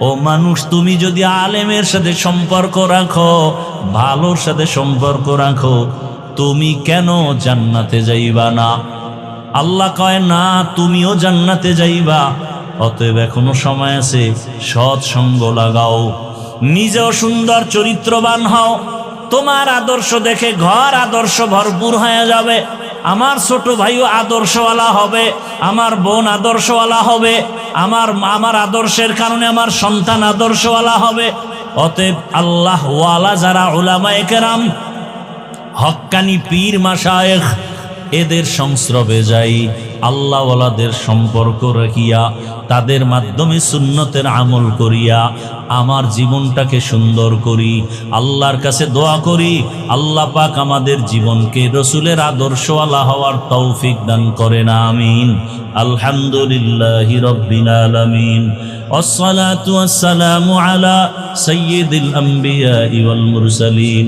ও মানুষ, তুমি যদি আলেমের সাথে সম্পর্ক রাখো, ভালোর সাথে সম্পর্ক রাখো, তুমি কেন জান্নাতে যাইবা না? আল্লাহ কয়, না, তুমিও জান্নাতে যাইবা। অতএব এখনও সময় আছে সৎ সঙ্গ লাগাও। নিজেও সুন্দর চরিত্রবান হও। তোমার আদর্শ দেখে ঘর আদর্শ ভরপুর হয়ে যাবে। আমার ছোট ভাইও আদর্শওয়ালা হবে, আমার বোন আদর্শওয়ালা হবে, আমার আমার আদর্শের কারণে আমার সন্তান আদর্শওয়ালা হবে। অতএব আল্লাহ ওয়ালা যারা ওলামায় কেরাম, হক্কানি পীর মাসায়েখ এদের সংস্রবে যাই। আল্লাহওয়ালাদের সম্পর্ক রাখিয়া তাদের মাধ্যমে সুন্নতের আমল করিয়া আমার জীবনটাকে সুন্দর করি আল্লাহর কাছে দোয়া করি আল্লাহ পাক আমাদের জীবনকে রসুলের আদর্শওয়ালা হওয়ার তৌফিক দান করেন আমিন আলহামদুলিল্লাহ রব্বিল আলামিন والصلاة والسلام على سيد الأنبياء والمرسلين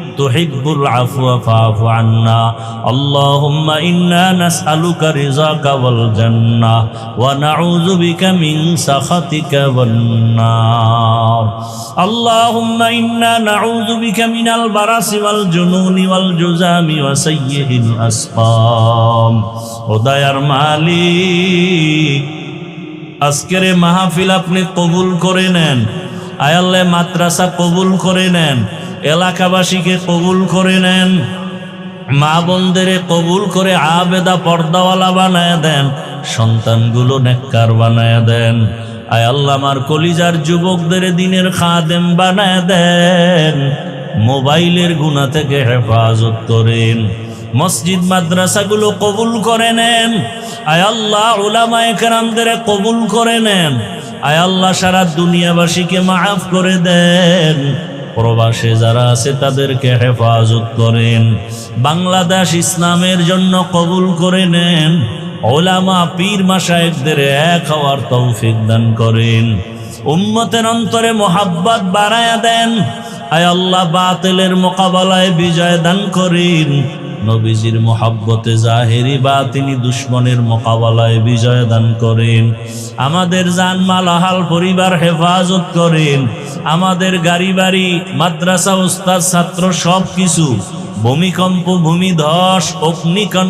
تحب العفو فاعف عنا اللهم إنا نسألك رزاك والجنة ونعوذ بك من سخطك والنار اللهم إنا نعوذ بك من البرص والجنون والجزام وسيء الأسقام ودير মালিক আজকের এই মাহফিল আপনি কবুল করে নেন আয়াল্লে মাদ্রাসা কবুল করে নেন এলাকাবাসীকে কবুল করে নেন। মা বোনদেরে কবুল করে আবেদা পর্দাওয়ালা বানায় দেন, সন্তানগুলো নেককার বানায় দেন। আয় আল্লাহ, আমার কলিজার যুবকদের দিনের খাদেম বানায় দেন। মোবাইলের গুণা থেকে হেফাজত করেন। মসজিদ, মাদ্রাসাগুলো কবুল করে নেন। আয় আল্লাহ ওলামায়ে কেরামদের কবুল করে নেন। আয় আল্লাহ, সারা দুনিয়াবাসীকে মাফ করে দেন। প্রবাসে যারা আছে তাদেরকে হেফাজত করেন। বাংলাদেশ ইসলামের জন্য কবুল করে নেন। ওলামা পীর মাসায়েকদের এক হওয়ার তৌফিক দান করেন। উম্মতের অন্তরে মোহাব্বত বাড়ায়া দেন। আয় আল্লাহ বাতিলের মোকাবেলায় বিজয় দান করেন। নবীজির মোহাব্বতে জাহেরি বা তিনি দুশ্মনের মোকাবেলায় বিজয় দান করেন। আমাদের জানমাল আহাল পরিবার হেফাজত করেন। আমাদের গাড়ি বাড়ি, মাদ্রাসা ওস্তাদ ছাত্র সব কিছু ভূমিকম্প ভূমি ধস অগ্নিকণ্ড